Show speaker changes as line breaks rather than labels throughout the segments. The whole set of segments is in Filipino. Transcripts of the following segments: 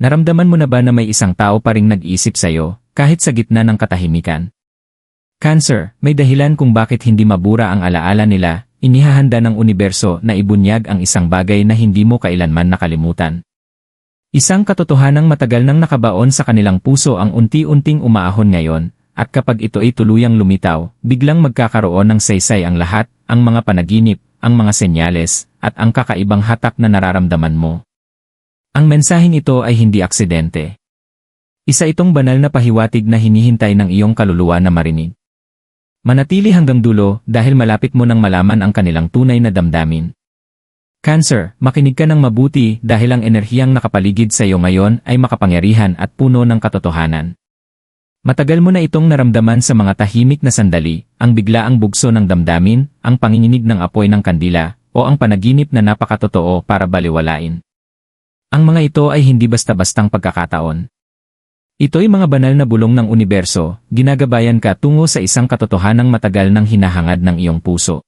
Naramdaman mo na ba na may isang tao pa ring nag-iisip sa'yo, kahit sa gitna ng katahimikan? Cancer, may dahilan kung bakit hindi mabura ang alaala nila, inihahanda ng universo na ibunyag ang isang bagay na hindi mo kailanman nakalimutan. Isang katotohanang matagal nang nakabaon sa kanilang puso ang unti-unting umaahon ngayon, at kapag ito ay tuluyang lumitaw, biglang magkakaroon ng saysay ang lahat, ang mga panaginip, ang mga senyales, at ang kakaibang hatak na nararamdaman mo. Ang mensaheng ito ay hindi aksidente. Isa itong banal na pahiwatig na hinihintay ng iyong kaluluwa na marinig. Manatili hanggang dulo dahil malapit mo nang malaman ang kanilang tunay na damdamin. Cancer, makinig ka ng mabuti dahil ang enerhiyang nakapaligid sa iyo ngayon ay makapangyarihan at puno ng katotohanan. Matagal mo na itong naramdaman sa mga tahimik na sandali, ang biglaang bugso ng damdamin, ang panginginig ng apoy ng kandila, o ang panaginip na napakatotoo para baliwalain. Ang mga ito ay hindi basta-bastang pagkakataon. Ito'y mga banal na bulong ng universo, ginagabayan ka tungo sa isang katotohanang matagal ng hinahangad ng iyong puso.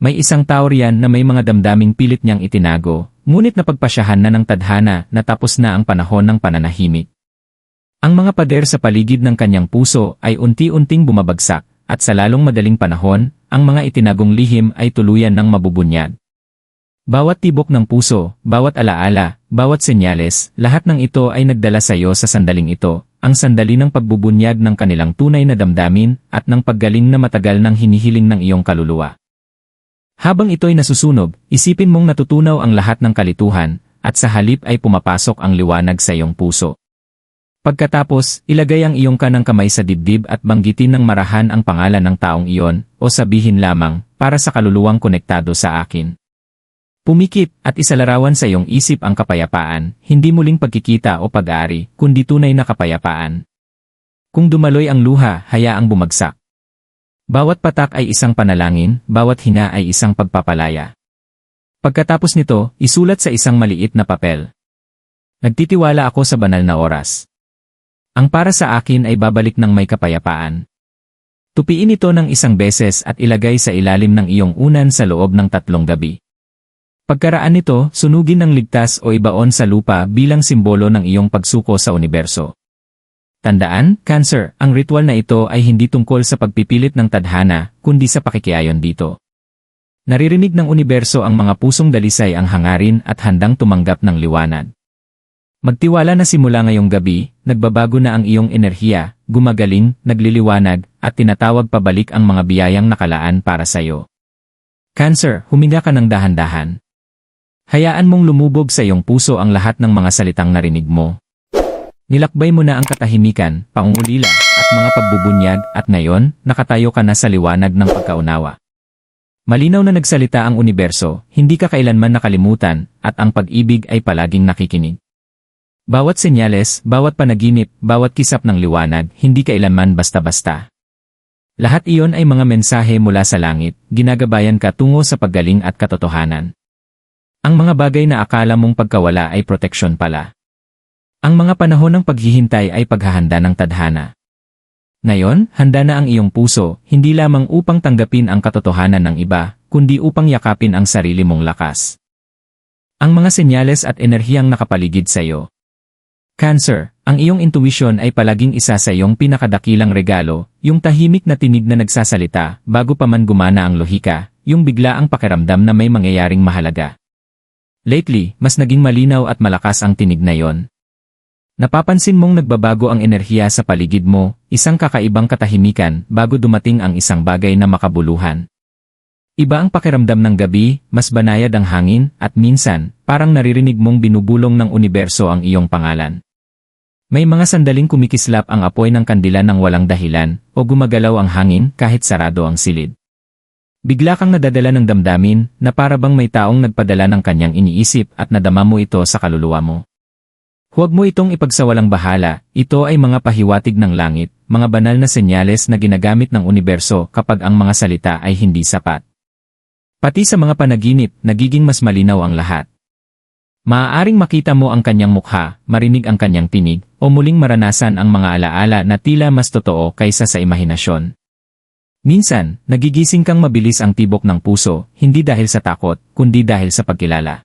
May isang tao riyan na may mga damdaming pilit niyang itinago, ngunit napagpasyahan na ng tadhana na tapos na ang panahon ng pananahimik. Ang mga pader sa paligid ng kanyang puso ay unti-unting bumabagsak, at sa lalong madaling panahon, ang mga itinagong lihim ay tuluyan ng mabubunyag. Bawat tibok ng puso, bawat alaala, bawat senyales, lahat ng ito ay nagdala sa iyo sa sandaling ito, ang sandali ng pagbubunyag ng kanilang tunay na damdamin at ng paggaling na matagal ng hinihiling ng iyong kaluluwa. Habang ito'y nasusunog, isipin mong natutunaw ang lahat ng kalituhan, at sa halip ay pumapasok ang liwanag sa iyong puso. Pagkatapos, ilagay ang iyong kanang kamay sa dibdib at banggitin ng marahan ang pangalan ng taong iyon, o sabihin lamang, para sa kaluluwang konektado sa akin. Pumikit at isalarawan sa iyong isip ang kapayapaan, hindi muling pagkikita o pag-aari, kundi tunay na kapayapaan. Kung dumaloy ang luha, hayaang bumagsak. Bawat patak ay isang panalangin, bawat hinga ay isang pagpapalaya. Pagkatapos nito, isulat sa isang maliit na papel. Nagtitiwala ako sa banal na oras. Ang para sa akin ay babalik ng may kapayapaan. Tupiin ito ng isang beses at ilagay sa ilalim ng iyong unan sa loob ng tatlong gabi. Pagkaraan nito, sunugin ng ligtas o ibaon sa lupa bilang simbolo ng iyong pagsuko sa universo. Tandaan, Cancer, ang ritual na ito ay hindi tungkol sa pagpipilit ng tadhana, kundi sa pakikiayon dito. Naririnig ng universo ang mga pusong dalisay ang hangarin at handang tumanggap ng liwanag. Magtiwala na simula ngayong gabi, nagbabago na ang iyong enerhiya, gumagaling, nagliliwanag, at tinatawag pabalik ang mga biyayang nakalaan para sa iyo. Cancer, huminga ka ng dahan-dahan. Hayaan mong lumubog sa iyong puso ang lahat ng mga salitang narinig mo. Nilakbay mo na ang katahimikan, pangungulila, at mga pagbubunyag at ngayon, nakatayo ka na sa liwanag ng pagkaunawa. Malinaw na nagsalita ang universo, hindi ka kailanman nakalimutan, at ang pag-ibig ay palaging nakikinig. Bawat senyales, bawat panaginip, bawat kisap ng liwanag, hindi kailanman basta-basta. Lahat iyon ay mga mensahe mula sa langit, ginagabayan ka tungo sa paggaling at katotohanan. Ang mga bagay na akala mong pagkawala ay proteksyon pala. Ang mga panahon ng paghihintay ay paghahanda ng tadhana. Ngayon, handa na ang iyong puso, hindi lamang upang tanggapin ang katotohanan ng iba, kundi upang yakapin ang sarili mong lakas. Ang mga senyales at enerhiyang nakapaligid sa iyo. Cancer, ang iyong intuition ay palaging isa sa iyong pinakadakilang regalo, yung tahimik na tinig na nagsasalita bago pa man gumana ang lohika, yung bigla ang pakiramdam na may mangyayaring mahalaga. Lately, mas naging malinaw at malakas ang tinig na yon. Napapansin mong nagbabago ang enerhiya sa paligid mo, isang kakaibang katahimikan bago dumating ang isang bagay na makabuluhan. Iba ang pakiramdam ng gabi, mas banayad ang hangin, at minsan, parang naririnig mong binubulong ng universo ang iyong pangalan. May mga sandaling kumikislap ang apoy ng kandila ng walang dahilan, o gumagalaw ang hangin kahit sarado ang silid. Bigla kang nadadala ng damdamin na para bang may taong nagpadala ng kanyang iniisip at nadama mo ito sa kaluluwa mo. Huwag mo itong ipagsawalang bahala, ito ay mga pahiwatig ng langit, mga banal na senyales na ginagamit ng universo kapag ang mga salita ay hindi sapat. Pati sa mga panaginip, nagiging mas malinaw ang lahat. Maaaring makita mo ang kanyang mukha, marinig ang kanyang tinig, o muling maranasan ang mga alaala na tila mas totoo kaysa sa imahinasyon. Minsan, nagigising kang mabilis ang tibok ng puso, hindi dahil sa takot, kundi dahil sa pagkilala.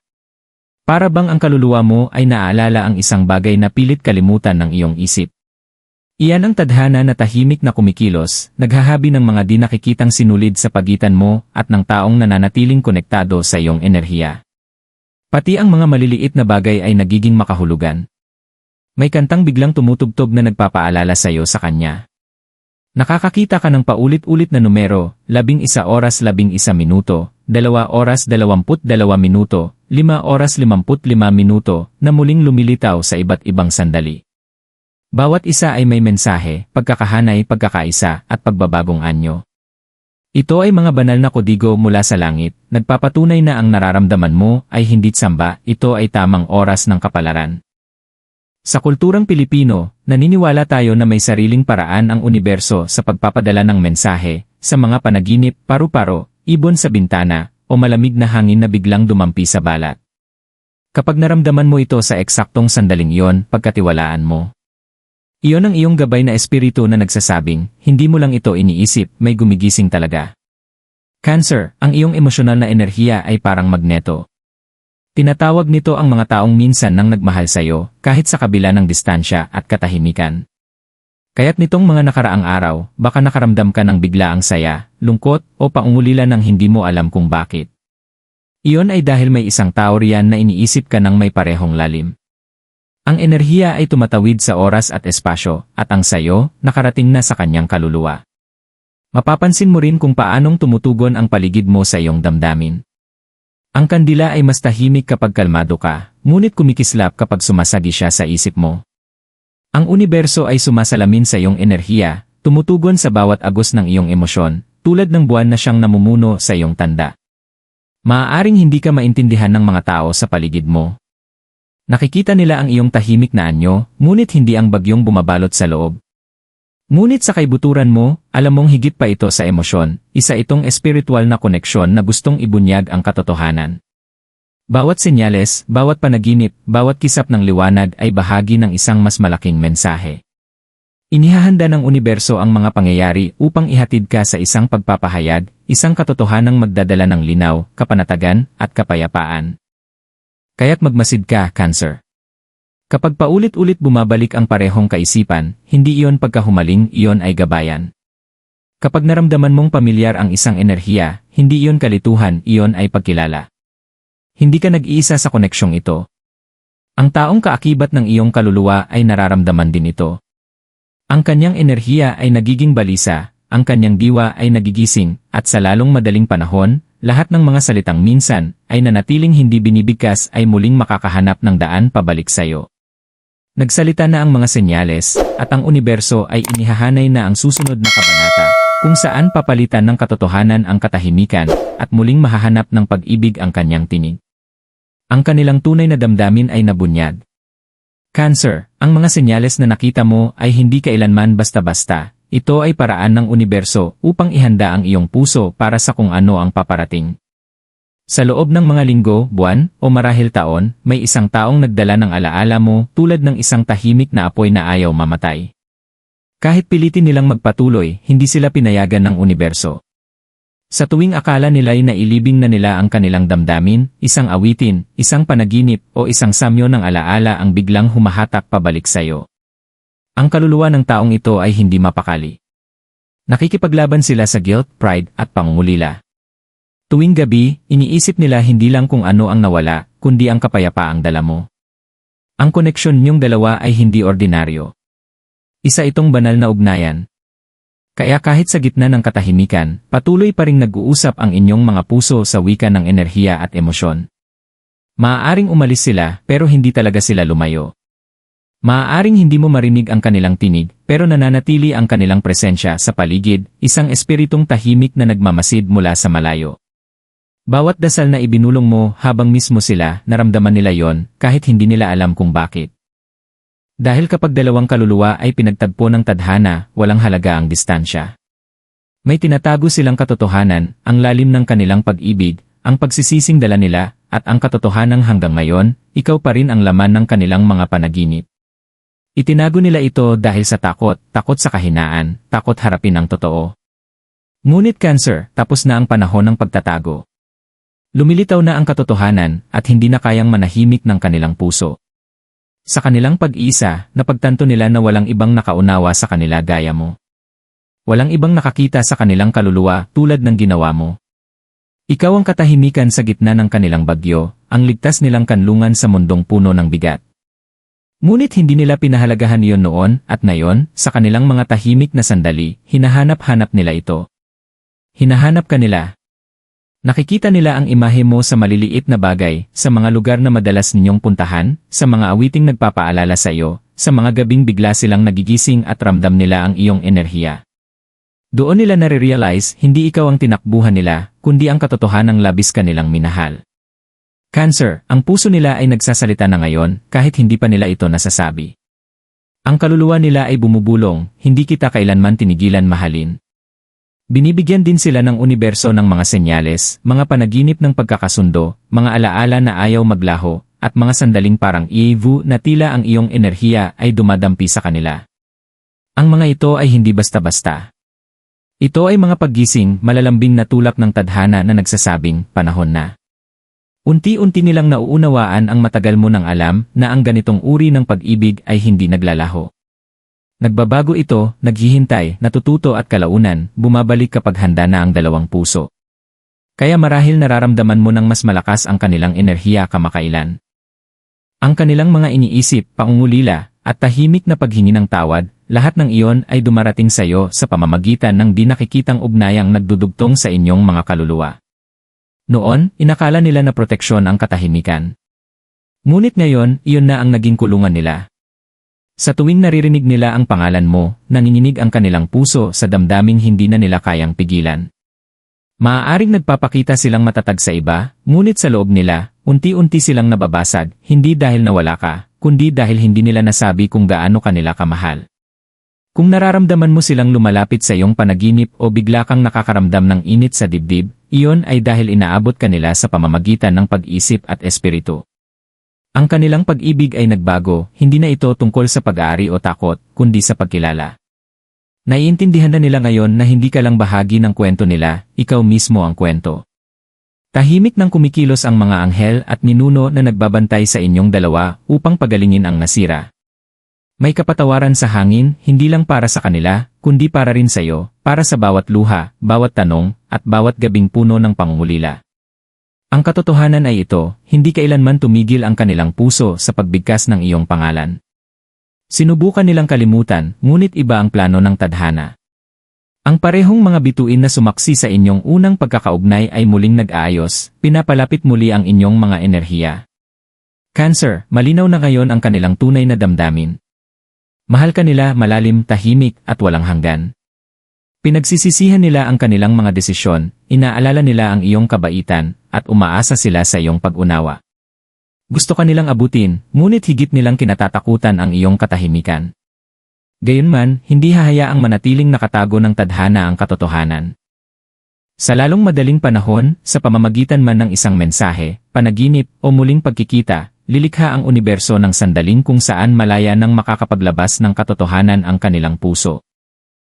Para bang ang kaluluwa mo ay naaalala ang isang bagay na pilit kalimutan ng iyong isip. Iyan ang tadhana na tahimik na kumikilos, naghahabi ng mga di nakikitang sinulid sa pagitan mo at ng taong nananatiling konektado sa iyong enerhiya. Pati ang mga maliliit na bagay ay nagiging makahulugan. May kantang biglang tumutugtog na nagpapaalala sa iyo sa kanya. Nakakakita ka ng paulit-ulit na numero, labing isa oras labing isa minuto, dalawa oras dalawamput dalawa minuto, lima oras limamput lima minuto, na muling lumilitaw sa iba't ibang sandali. Bawat isa ay may mensahe, pagkakahanay, pagkakaisa, at pagbabagong anyo. Ito ay mga banal na kodigo mula sa langit, nagpapatunay na ang nararamdaman mo ay hindi samba, ito ay tamang oras ng kapalaran. Sa kulturang Pilipino, naniniwala tayo na may sariling paraan ang universo sa pagpapadala ng mensahe, sa mga panaginip, paru-paro, ibon sa bintana, o malamig na hangin na biglang dumampi sa balat. Kapag naramdaman mo ito sa eksaktong sandaling iyon, pagkatiwalaan mo. Iyon ang iyong gabay na espiritu na nagsasabing, hindi mo lang ito iniisip, may gumigising talaga. Cancer, ang iyong emosyonal na enerhiya ay parang magneto. Tinatawag nito ang mga taong minsan nang nagmahal sa iyo, kahit sa kabila ng distansya at katahimikan. Kaya't nitong mga nakaraang araw, baka nakaramdam ka ng biglaang saya, lungkot, o paungulila ng hindi mo alam kung bakit. Iyon ay dahil may isang tao riyan na iniisip ka ng may parehong lalim. Ang enerhiya ay tumatawid sa oras at espasyo, at ang sayo, nakarating na sa kanyang kaluluwa. Mapapansin mo rin kung paanong tumutugon ang paligid mo sa iyong damdamin. Ang kandila ay mas tahimik kapag kalmado ka, ngunit kumikislap kapag sumasagi siya sa isip mo. Ang universo ay sumasalamin sa iyong enerhiya, tumutugon sa bawat agos ng iyong emosyon, tulad ng buwan na siyang namumuno sa iyong tanda. Maaaring hindi ka maintindihan ng mga tao sa paligid mo. Nakikita nila ang iyong tahimik na anyo, ngunit hindi ang bagyong bumabalot sa loob. Ngunit sa kaibuturan mo, alam mong higit pa ito sa emosyon, isa itong espiritual na koneksyon na gustong ibunyag ang katotohanan. Bawat senyales, bawat panaginip, bawat kisap ng liwanag ay bahagi ng isang mas malaking mensahe. Inihahanda ng universo ang mga pangyayari upang ihatid ka sa isang pagpapahayag, isang katotohanang magdadala ng linaw, kapanatagan, at kapayapaan. Kaya't magmasid ka, Cancer. Kapag paulit-ulit bumabalik ang parehong kaisipan, hindi iyon pagkahumaling, iyon ay gabayan. Kapag naramdaman mong pamilyar ang isang enerhiya, hindi iyon kalituhan, iyon ay pagkilala. Hindi ka nag-iisa sa koneksyong ito. Ang taong kaakibat ng iyong kaluluwa ay nararamdaman din ito. Ang kanyang enerhiya ay nagiging balisa, ang kanyang diwa ay nagigising, at sa lalong madaling panahon, lahat ng mga salitang minsan ay nanatiling hindi binibigkas ay muling makakahanap ng daan pabalik sa iyo. Nagsalita na ang mga senyales, at ang universo ay inihahanay na ang susunod na kabanata, kung saan papalitan ng katotohanan ang katahimikan, at muling mahahanap ng pag-ibig ang kanyang tinig. Ang kanilang tunay na damdamin ay nabunyag. Cancer, ang mga senyales na nakita mo ay hindi kailanman basta-basta, ito ay paraan ng universo upang ihanda ang iyong puso para sa kung ano ang paparating. Sa loob ng mga linggo, buwan, o marahil taon, may isang taong nagdala ng alaala mo tulad ng isang tahimik na apoy na ayaw mamatay. Kahit pilitin nilang magpatuloy, hindi sila pinayagan ng universo. Sa tuwing akala nila'y nailibing na nila ang kanilang damdamin, isang awitin, isang panaginip, o isang samyo ng alaala ang biglang humahatak pabalik sa iyo. Ang kaluluwa ng taong ito ay hindi mapakali. Nakikipaglaban sila sa guilt, pride, at pangungulila. Tuwing gabi, iniisip nila hindi lang kung ano ang nawala, kundi ang kapayapaang dala mo. Ang koneksyon niyong dalawa ay hindi ordinaryo. Isa itong banal na ugnayan. Kaya kahit sa gitna ng katahimikan, patuloy pa ring nag-uusap ang inyong mga puso sa wika ng enerhiya at emosyon. Maaaring umalis sila, pero hindi talaga sila lumayo. Maaaring hindi mo marinig ang kanilang tinig, pero nananatili ang kanilang presensya sa paligid, isang espiritong tahimik na nagmamasid mula sa malayo. Bawat dasal na ibinulong mo habang mismo sila, naramdaman nila yon kahit hindi nila alam kung bakit. Dahil kapag dalawang kaluluwa ay pinagtagpo ng tadhana, walang halaga ang distansya. May tinatago silang katotohanan, ang lalim ng kanilang pag-ibig, ang pagsisising dala nila, at ang katotohanan hanggang ngayon, ikaw pa rin ang laman ng kanilang mga panaginip. Itinago nila ito dahil sa takot, takot sa kahinaan, takot harapin ang totoo. Ngunit cancer, tapos na ang panahon ng pagtatago. Lumilitaw na ang katotohanan at hindi na kayang manahimik ng kanilang puso. Sa kanilang pag-iisa, napagtanto nila na walang ibang nakaunawa sa kanila gaya mo. Walang ibang nakakita sa kanilang kaluluwa tulad ng ginawa mo. Ikaw ang katahimikan sa gitna ng kanilang bagyo, ang ligtas nilang kanlungan sa mundong puno ng bigat. Ngunit hindi nila pinahalagahan iyon noon at ngayon, sa kanilang mga tahimik na sandali, hinahanap-hanap nila ito. Hinahanap ka nila. Nakikita nila ang imahe mo sa maliliit na bagay, sa mga lugar na madalas ninyong puntahan, sa mga awiting nagpapaalala sa iyo, sa mga gabing bigla silang nagigising at ramdam nila ang iyong enerhiya. Doon nila nare-realize hindi ikaw ang tinakbuhan nila, kundi ang katotohanang labis kanilang minahal. Cancer, ang puso nila ay nagsasalita na ngayon kahit hindi pa nila ito nasasabi. Ang kaluluwa nila ay bumubulong, hindi kita kailanman tinigilan mahalin. Binibigyan din sila ng universo ng mga senyales, mga panaginip ng pagkakasundo, mga alaala na ayaw maglaho, at mga sandaling parang iivu na tila ang iyong enerhiya ay dumadampi sa kanila. Ang mga ito ay hindi basta-basta. Ito ay mga paggising, malalambing na tulak ng tadhana na nagsasabing, panahon na. Unti-unti nilang nauunawaan ang matagal mo ng alam na ang ganitong uri ng pag-ibig ay hindi naglalaho. Nagbabago ito, naghihintay, natututo at kalaunan, bumabalik kapag handa na ang dalawang puso. Kaya marahil nararamdaman mo ng mas malakas ang kanilang enerhiya kamakailan. Ang kanilang mga iniisip, pangungulila, at tahimik na paghingi ng tawad, lahat ng iyon ay dumarating sa iyo sa pamamagitan ng di nakikitang ugnayang nagdudugtong sa inyong mga kaluluwa. Noon, inakala nila na proteksyon ang katahimikan. Ngunit ngayon, iyon na ang naging kulungan nila. Sa tuwing naririnig nila ang pangalan mo, nanginginig ang kanilang puso sa damdaming hindi na nila kayang pigilan. Maaaring nagpapakita silang matatag sa iba, ngunit sa loob nila, unti-unti silang nababasag, hindi dahil nawala ka, kundi dahil hindi nila nasabi kung gaano kanila kamahal. Kung nararamdaman mo silang lumalapit sa iyong panaginip o bigla kang nakakaramdam ng init sa dibdib, iyon ay dahil inaabot ka nila sa pamamagitan ng pag-isip at espiritu. Ang kanilang pag-ibig ay nagbago, hindi na ito tungkol sa pag-aari o takot, kundi sa pagkilala. Naiintindihan na nila ngayon na hindi ka lang bahagi ng kwento nila, ikaw mismo ang kwento. Tahimik nang kumikilos ang mga anghel at ninuno na nagbabantay sa inyong dalawa upang pagalingin ang nasira. May kapatawaran sa hangin, hindi lang para sa kanila, kundi para rin sa iyo, para sa bawat luha, bawat tanong, at bawat gabing puno ng pangungulila. Ang katotohanan ay ito, hindi kailanman tumigil ang kanilang puso sa pagbigkas ng iyong pangalan. Sinubukan nilang kalimutan, ngunit iba ang plano ng tadhana. Ang parehong mga bituin na sumaksi sa inyong unang pagkakaugnay ay muling nag-aayos, pinapalapit muli ang inyong mga enerhiya. Cancer, malinaw na ngayon ang kanilang tunay na damdamin. Mahal ka nila malalim, tahimik, at walang hanggan. Pinagsisisihan nila ang kanilang mga desisyon, inaalala nila ang iyong kabaitan, at umaasa sila sa iyong pag-unawa. Gusto ka nilang abutin, ngunit higit nilang kinatatakutan ang iyong katahimikan. Gayunman, hindi hahayaang manatiling nakatago ng tadhana ang katotohanan. Sa lalong madaling panahon, sa pamamagitan man ng isang mensahe, panaginip, o muling pagkikita, lilikha ang universo ng sandaling kung saan malaya nang makakapaglabas ng katotohanan ang kanilang puso.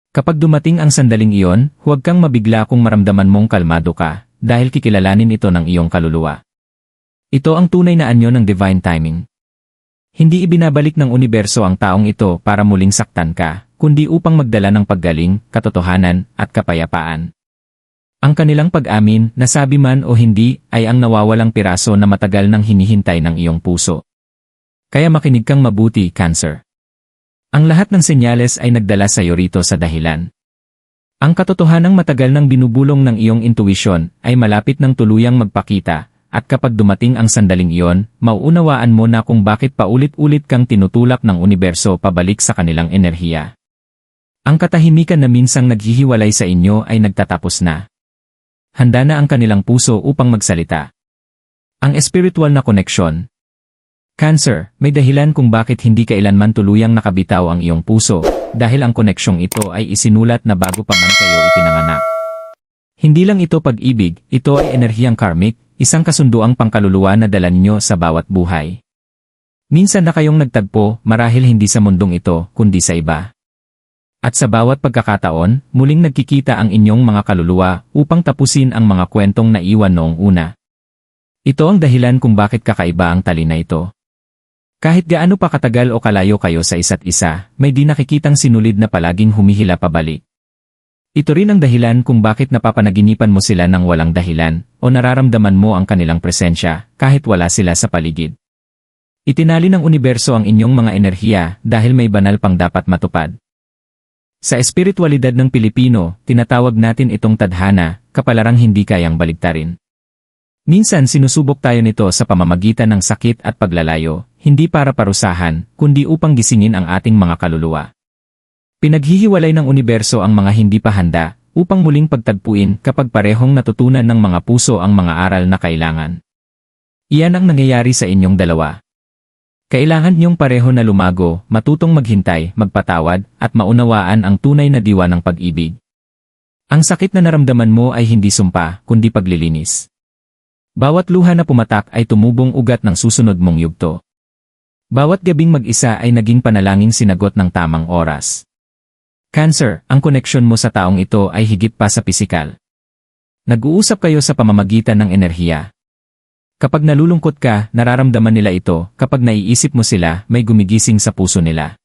Kapag dumating ang sandaling iyon, huwag kang mabigla kung maramdaman mong kalmado ka, dahil kikilalanin ito ng iyong kaluluwa. Ito ang tunay na anyo ng divine timing. Hindi ibinabalik ng universo ang taong ito para muling saktan ka, kundi upang magdala ng paggaling, katotohanan, at kapayapaan. Ang kanilang pag-amin, nasabi man o hindi, ay ang nawawalang piraso na matagal nang hinihintay ng iyong puso. Kaya makinig kang mabuti, Cancer. Ang lahat ng senyales ay nagdala sa iyo rito sa dahilan. Ang katotohanang matagal nang binubulong ng iyong intuisyon ay malapit ng tuluyang magpakita, at kapag dumating ang sandaling iyon, mauunawaan mo na kung bakit paulit-ulit kang tinutulak ng universo pabalik sa kanilang enerhiya. Ang katahimikan na minsang naghihiwalay sa inyo ay nagtatapos na. Handa na ang kanilang puso upang magsalita. Ang espiritual na koneksyon, Cancer, may dahilan kung bakit hindi kailanman tuluyang nakabitaw ang iyong puso, dahil ang koneksyong ito ay isinulat na bago pa man kayo ipinanganak. Hindi lang ito pag-ibig, ito ay enerhiyang karmic, isang kasunduang pangkaluluwa na dala ninyo sa bawat buhay. Minsan na kayong nagtagpo, marahil hindi sa mundong ito, kundi sa iba. At sa bawat pagkakataon, muling nagkikita ang inyong mga kaluluwa upang tapusin ang mga kwentong naiwan noong una. Ito ang dahilan kung bakit kakaiba ang tali na ito. Kahit gaano pa katagal o kalayo kayo sa isa't isa, may di nakikitang sinulid na palaging humihila pabalik. Ito rin ang dahilan kung bakit napapanaginipan mo sila ng walang dahilan o nararamdaman mo ang kanilang presensya kahit wala sila sa paligid. Itinali ng universo ang inyong mga enerhiya dahil may banal pang dapat matupad. Sa espiritualidad ng Pilipino, tinatawag natin itong tadhana, kapalarang hindi kayang baligtarin. Minsan sinusubok tayo nito sa pamamagitan ng sakit at paglalayo, hindi para parusahan, kundi upang gisingin ang ating mga kaluluwa. Pinaghihiwalay ng universo ang mga hindi pa handa, upang muling pagtagpuin kapag parehong natutunan ng mga puso ang mga aral na kailangan. Iyan ang nangyayari sa inyong dalawa. Kailangan niyong pareho na lumago, matutong maghintay, magpatawad, at maunawaan ang tunay na diwa ng pag-ibig. Ang sakit na naramdaman mo ay hindi sumpa, kundi paglilinis. Bawat luha na pumatak ay tumubong ugat ng susunod mong yugto. Bawat gabing mag-isa ay naging panalangin sinagot ng tamang oras. Cancer, ang koneksyon mo sa taong ito ay higit pa sa pisikal. Nag-uusap kayo sa pamamagitan ng enerhiya. Kapag nalulungkot ka, nararamdaman nila ito, kapag naiisip mo sila, may gumigising sa puso nila.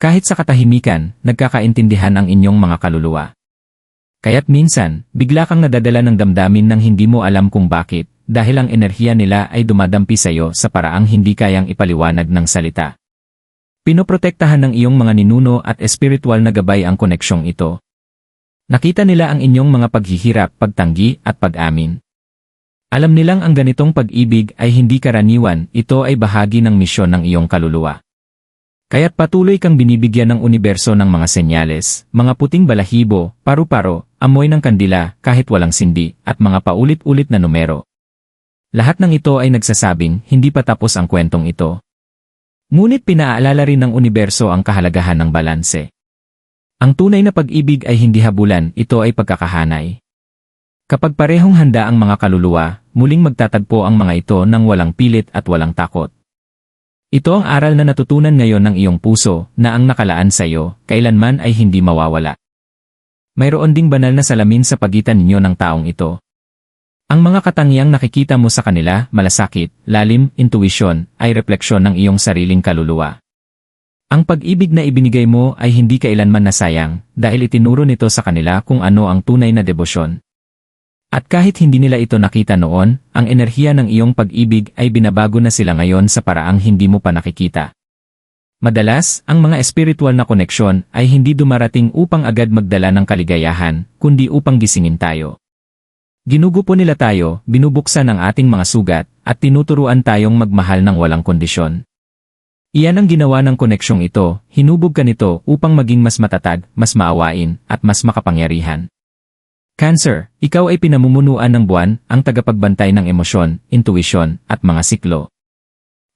Kahit sa katahimikan, nagkakaintindihan ang inyong mga kaluluwa. Kaya't minsan, bigla kang nadadala ng damdamin nang hindi mo alam kung bakit, dahil ang enerhiya nila ay dumadampi sa iyo sa paraang hindi kayang ipaliwanag ng salita. Pinoprotektahan ng iyong mga ninuno at espiritual na gabay ang koneksyong ito. Nakita nila ang inyong mga paghihirap, pagtanggi at pag-amin. Alam nilang ang ganitong pag-ibig ay hindi karaniwan, ito ay bahagi ng misyon ng iyong kaluluwa. Kaya't patuloy kang binibigyan ng universo ng mga senyales, mga puting balahibo, paru-paro, amoy ng kandila kahit walang sindi, at mga paulit-ulit na numero. Lahat ng ito ay nagsasabing hindi pa tapos ang kwentong ito. Ngunit pinaalala rin ng universo ang kahalagahan ng balanse. Ang tunay na pag-ibig ay hindi habulan, ito ay pagkakahanay. Kapag parehong handa ang mga kaluluwa, muling magtatagpo ang mga ito ng walang pilit at walang takot. Ito ang aral na natutunan ngayon ng iyong puso na ang nakalaan sa iyo, kailanman ay hindi mawawala. Mayroon ding banal na salamin sa pagitan ninyo ng taong ito. Ang mga katangiang nakikita mo sa kanila, malasakit, lalim, intuition, ay refleksyon ng iyong sariling kaluluwa. Ang pag-ibig na ibinigay mo ay hindi kailanman nasayang dahil itinuro nito sa kanila kung ano ang tunay na debosyon. At kahit hindi nila ito nakita noon, ang enerhiya ng iyong pag-ibig ay binabago na sila ngayon sa paraang hindi mo pa nakikita. Madalas, ang mga espiritual na koneksyon ay hindi dumarating upang agad magdala ng kaligayahan, kundi upang gisingin tayo. Ginugupo nila tayo, binubuksan ang ating mga sugat, at tinuturuan tayong magmahal ng walang kondisyon. Iyan ang ginawa ng koneksyong ito, hinubog ka nito upang maging mas matatag, mas maawain, at mas makapangyarihan. Cancer, ikaw ay pinamumunuan ng buwan, ang tagapagbantay ng emosyon, intuisyon, at mga siklo.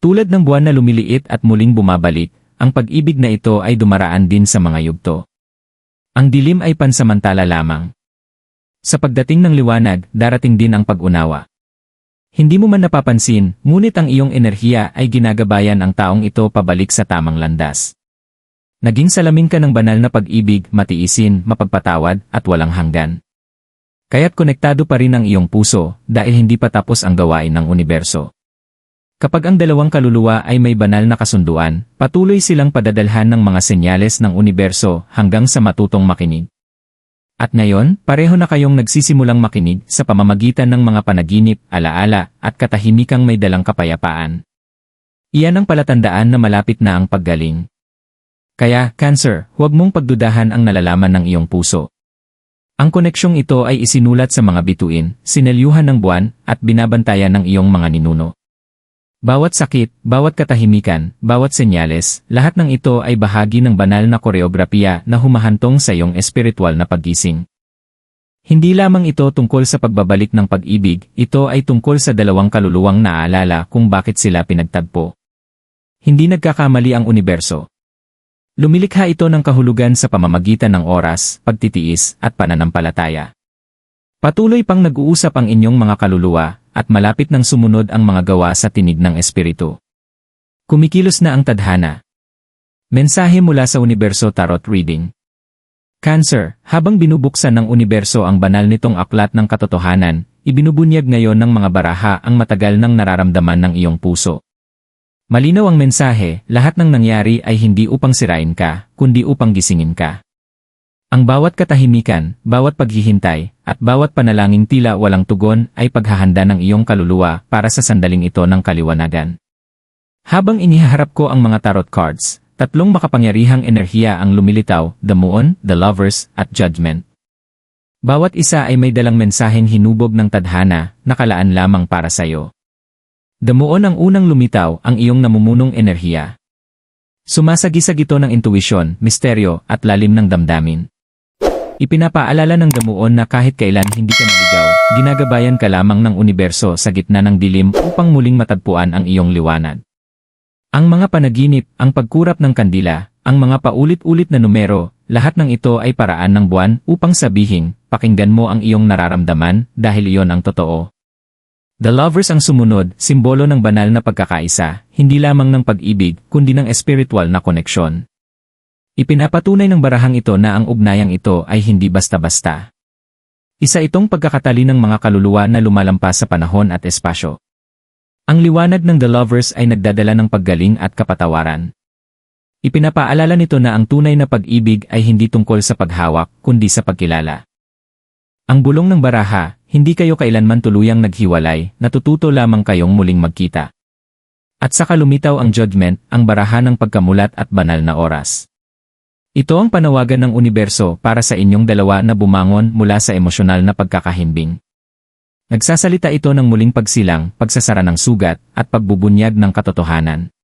Tulad ng buwan na lumiliit at muling bumabalik, ang pag-ibig na ito ay dumaraan din sa mga yugto. Ang dilim ay pansamantala lamang. Sa pagdating ng liwanag, darating din ang pag-unawa. Hindi mo man napapansin, ngunit ang iyong enerhiya ay ginagabayan ang taong ito pabalik sa tamang landas. Naging salamin ka ng banal na pag-ibig, matiisin, mapagpatawad, at walang hanggan. Kaya't konektado pa rin ang iyong puso dahil hindi pa tapos ang gawain ng universo. Kapag ang dalawang kaluluwa ay may banal na kasunduan, patuloy silang padadalhan ng mga senyales ng universo hanggang sa matutong makinig. At ngayon, pareho na kayong nagsisimulang makinig sa pamamagitan ng mga panaginip, alaala, at katahimikang may dalang kapayapaan. Iyan ang palatandaan na malapit na ang paggaling. Kaya, Cancer, huwag mong pagdudahan ang nalalaman ng iyong puso. Ang koneksyong ito ay isinulat sa mga bituin, sinelyuhan ng buwan, at binabantayan ng iyong mga ninuno. Bawat sakit, bawat katahimikan, bawat senyales, lahat ng ito ay bahagi ng banal na koreografiya na humahantong sa iyong espiritual na paggising. Hindi lamang ito tungkol sa pagbabalik ng pag-ibig, ito ay tungkol sa dalawang kaluluwang naaalala kung bakit sila pinagtagpo. Hindi nagkakamali ang universo. Lumilikha ito ng kahulugan sa pamamagitan ng oras, pagtitiis, at pananampalataya. Patuloy pang nag-uusap ang inyong mga kaluluwa, at malapit nang sumunod ang mga gawa sa tinig ng Espiritu. Kumikilos na ang tadhana. Mensahe mula sa Universo Tarot Reading Cancer, habang binubuksan ng universo ang banal nitong aklat ng katotohanan, ibinubunyag ngayon ng mga baraha ang matagal nang nararamdaman ng iyong puso. Malinaw ang mensahe, lahat ng nangyari ay hindi upang sirain ka, kundi upang gisingin ka. Ang bawat katahimikan, bawat paghihintay, at bawat panalangin tila walang tugon ay paghahanda ng iyong kaluluwa para sa sandaling ito ng kaliwanagan. Habang inihaharap ko ang mga tarot cards, tatlong makapangyarihang enerhiya ang lumilitaw, the moon, the lovers, at judgment. Bawat isa ay may dalang mensaheng hinubog ng tadhana, nakalaan lamang para sa iyo. Damuon ang unang lumitaw ang iyong namumunong enerhiya. Sumasagisag ito ng intuwisyon, misteryo, at lalim ng damdamin. Ipinapaalala ng damuon na kahit kailan hindi ka naligaw, ginagabayan ka lamang ng universo sa gitna ng dilim upang muling matagpuan ang iyong liwanag. Ang mga panaginip, ang pagkurap ng kandila, ang mga paulit-ulit na numero, lahat ng ito ay paraan ng buwan upang sabihin, pakinggan mo ang iyong nararamdaman dahil iyon ang totoo. The lovers ang sumunod, simbolo ng banal na pagkakaisa, hindi lamang ng pag-ibig, kundi ng espiritual na koneksyon. Ipinapatunay ng barahang ito na ang ugnayang ito ay hindi basta-basta. Isa itong pagkakatali ng mga kaluluwa na lumalampas sa panahon at espasyo. Ang liwanag ng The Lovers ay nagdadala ng paggaling at kapatawaran. Ipinapaalala nito na ang tunay na pag-ibig ay hindi tungkol sa paghawak, kundi sa pagkilala. Ang bulong ng baraha, hindi kayo kailanman tuluyang naghiwalay, natututo lamang kayong muling magkita. At saka lumitaw ang judgment, ang baraha ng pagkamulat at banal na oras. Ito ang panawagan ng universo para sa inyong dalawa na bumangon mula sa emosyonal na pagkakahimbing. Nagsasalita ito ng muling pagsilang, pagsasara ng sugat, at pagbubunyag ng katotohanan.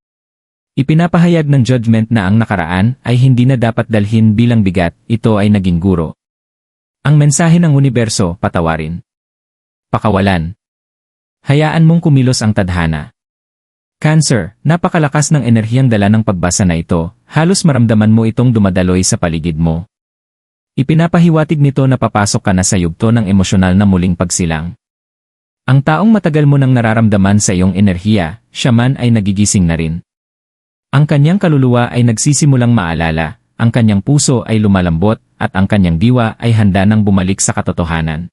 Ipinapahayag ng judgment na ang nakaraan ay hindi na dapat dalhin bilang bigat, ito ay naging guro. Ang mensahe ng universo, patawarin pakawalan. Hayaan mong kumilos ang tadhana. Cancer, napakalakas ng enerhiyang dala ng pagbasa na ito, halos maramdaman mo itong dumadaloy sa paligid mo. Ipinapahiwatig nito na papasok ka na sa yugto ng emosyonal na muling pagsilang. Ang taong matagal mo nang nararamdaman sa iyong enerhiya, siya man ay nagigising na rin. Ang kanyang kaluluwa ay nagsisimulang maalala, ang kanyang puso ay lumalambot, at ang kanyang diwa ay handa nang bumalik sa katotohanan.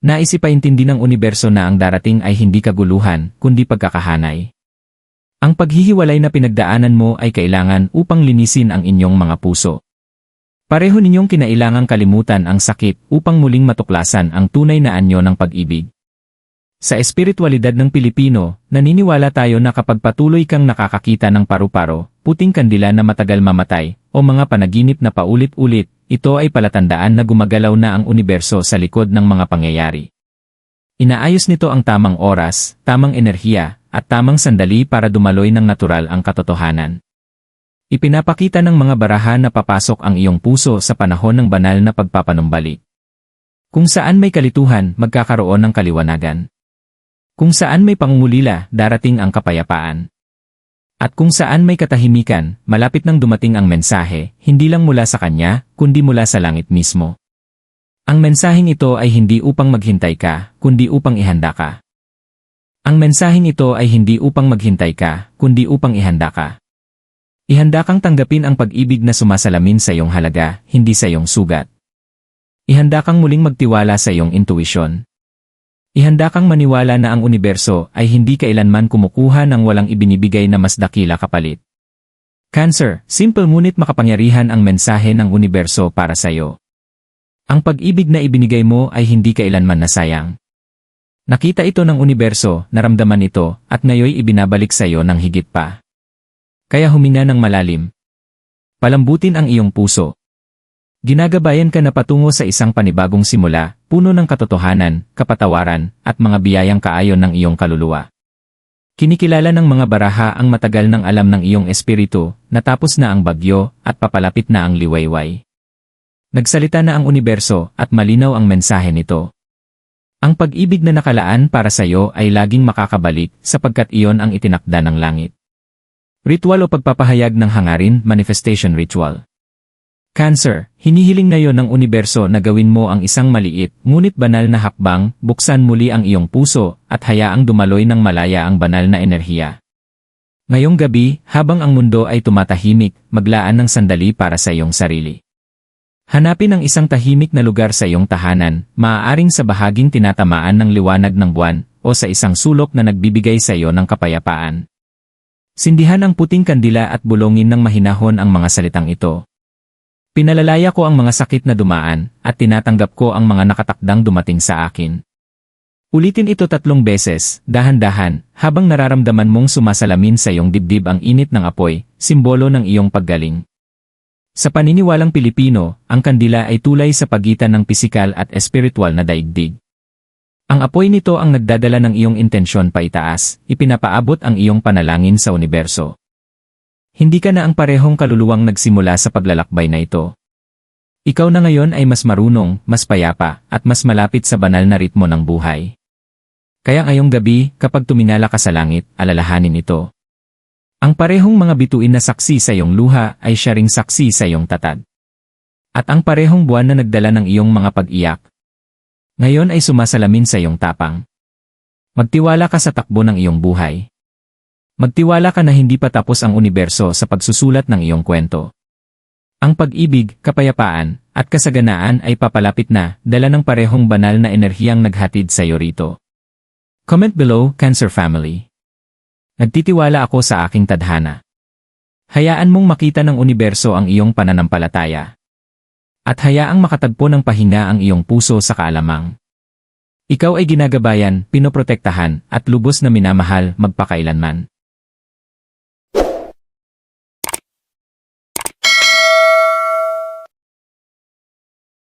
Naisipaintindi ng universo na ang darating ay hindi kaguluhan, kundi pagkakahanay. Ang paghihiwalay na pinagdaanan mo ay kailangan upang linisin ang inyong mga puso. Pareho ninyong kinailangang kalimutan ang sakit upang muling matuklasan ang tunay na anyo ng pag-ibig. Sa espiritualidad ng Pilipino, naniniwala tayo na kapag patuloy kang nakakakita ng paru-paro, puting kandila na matagal mamatay, o mga panaginip na paulit-ulit, ito ay palatandaan na gumagalaw na ang universo sa likod ng mga pangyayari. Inaayos nito ang tamang oras, tamang enerhiya, at tamang sandali para dumaloy ng natural ang katotohanan. Ipinapakita ng mga baraha na papasok ang iyong puso sa panahon ng banal na pagpapanumbalik. Kung saan may kalituhan, magkakaroon ng kaliwanagan. Kung saan may pangungulila, darating ang kapayapaan. At kung saan may katahimikan, malapit nang dumating ang mensahe, hindi lang mula sa kanya, kundi mula sa langit mismo. Ang mensaheng ito ay hindi upang maghintay ka, kundi upang ihanda ka. Ang mensaheng ito ay hindi upang maghintay ka, kundi upang ihanda ka. Ihanda kang tanggapin ang pag-ibig na sumasalamin sa iyong halaga, hindi sa iyong sugat. Ihanda kang muling magtiwala sa iyong intuisyon. Ihanda kang maniwala na ang universo ay hindi kailanman kumukuha ng walang ibinibigay na mas dakila kapalit. Cancer, simple ngunit makapangyarihan ang mensahe ng universo para sa iyo. Ang pag-ibig na ibinigay mo ay hindi kailanman nasayang. Nakita ito ng universo, naramdaman ito, at ngayoy ibinabalik sa iyo ng higit pa. Kaya huminga ng malalim. Palambutin ang iyong puso. Ginagabayan ka na patungo sa isang panibagong simula, puno ng katotohanan, kapatawaran, at mga biyayang kaayon ng iyong kaluluwa. Kinikilala ng mga baraha ang matagal ng alam ng iyong espiritu, natapos na ang bagyo, at papalapit na ang liwayway. Nagsalita na ang universo, at malinaw ang mensahe nito. Ang pag-ibig na nakalaan para sa iyo ay laging makakabalik, sapagkat iyon ang itinakda ng langit. Ritual o pagpapahayag ng hangarin, manifestation ritual. Cancer, hinihiling ngayon ng universo na gawin mo ang isang maliit, ngunit banal na hakbang, buksan muli ang iyong puso, at hayaang dumaloy ng malaya ang banal na enerhiya. Ngayong gabi, habang ang mundo ay tumatahimik, maglaan ng sandali para sa iyong sarili. Hanapin ang isang tahimik na lugar sa iyong tahanan, maaaring sa bahaging tinatamaan ng liwanag ng buwan, o sa isang sulok na nagbibigay sa iyo ng kapayapaan. Sindihan ang puting kandila at bulongin ng mahinahon ang mga salitang ito. Pinalalaya ko ang mga sakit na dumaan, at tinatanggap ko ang mga nakatakdang dumating sa akin. Ulitin ito tatlong beses, dahan-dahan, habang nararamdaman mong sumasalamin sa iyong dibdib ang init ng apoy, simbolo ng iyong paggaling. Sa paniniwalang Pilipino, ang kandila ay tulay sa pagitan ng pisikal at espiritual na daigdig. Ang apoy nito ang nagdadala ng iyong intensyon paitaas, ipinapaabot ang iyong panalangin sa universo. Hindi ka na ang parehong kaluluwang nagsimula sa paglalakbay na ito. Ikaw na ngayon ay mas marunong, mas payapa, at mas malapit sa banal na ritmo ng buhay. Kaya ngayong gabi, kapag tumingala ka sa langit, alalahanin ito. Ang parehong mga bituin na saksi sa iyong luha ay siya ring saksi sa iyong tatad. At ang parehong buwan na nagdala ng iyong mga pag-iyak. Ngayon ay sumasalamin sa iyong tapang. Magtiwala ka sa takbo ng iyong buhay. Magtiwala ka na hindi pa tapos ang universo sa pagsusulat ng iyong kwento. Ang pag-ibig, kapayapaan, at kasaganaan ay papalapit na, dala ng parehong banal na enerhiyang naghatid sa iyo rito. Comment below, Cancer Family. Nagtitiwala ako sa aking tadhana. Hayaan mong makita ng universo ang iyong pananampalataya. At hayaang makatagpo ng pahinga ang iyong puso sa kaalamang. Ikaw ay ginagabayan, pinoprotektahan, at lubos na minamahal magpakailanman.